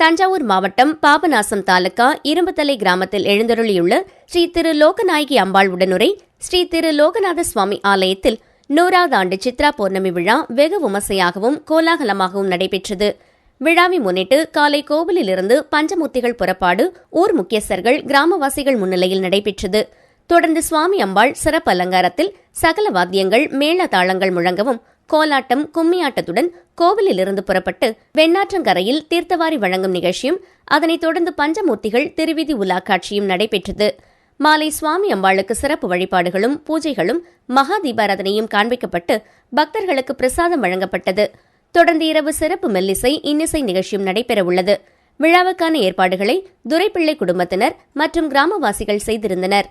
தஞ்சாவூர் மாவட்டம் பாபநாசம் தாலுகா இரும்புத்தலை கிராமத்தில் எழுந்தருளியுள்ள ஸ்ரீ திரு லோகநாயகி அம்பாள் உடனுரை ஸ்ரீ திரு லோகநாத சுவாமி ஆலயத்தில் நூறாவது ஆண்டு சித்ரா பௌர்ணமி விழா வெகு விமர்சையாகவும் கோலாகலமாகவும் நடைபெற்றது. விழாவை முன்னிட்டு காலை கோவிலிலிருந்து பஞ்சமூர்த்திகள் புறப்பாடு ஊர் முக்கியஸ்தர்கள் கிராமவாசிகள் முன்னிலையில் நடைபெற்றது. தொடர்ந்து சுவாமி அம்பாள் சிறப்பு அலங்காரத்தில் சகல வாத்தியங்கள் மேள தாளங்கள் முழங்கவும் கோலாட்டம் கும்மியாட்டத்துடன் கோவிலிலிருந்து புறப்பட்டு வெண்ணாற்றங்கரையில் தீர்த்தவாரி வழங்கும் நிகழ்ச்சியும் அதனைத் தொடர்ந்து பஞ்சமூர்த்திகள் திருவிதி உலா காட்சியும் நடைபெற்றது. மாலை சுவாமி அம்பாளுக்கு சிறப்பு வழிபாடுகளும் பூஜைகளும் மகா தீபாராதனையும் காண்பிக்கப்பட்டு பக்தர்களுக்கு பிரசாதம் வழங்கப்பட்டது. தொடர்ந்து இரவு சிறப்பு மெல்லிசை இன்னிசை நிகழ்ச்சியும் நடைபெறவுள்ளது. விழாவுக்கான ஏற்பாடுகளை துரைப்பிள்ளை குடும்பத்தினர் மற்றும் கிராமவாசிகள் செய்திருந்தனர்.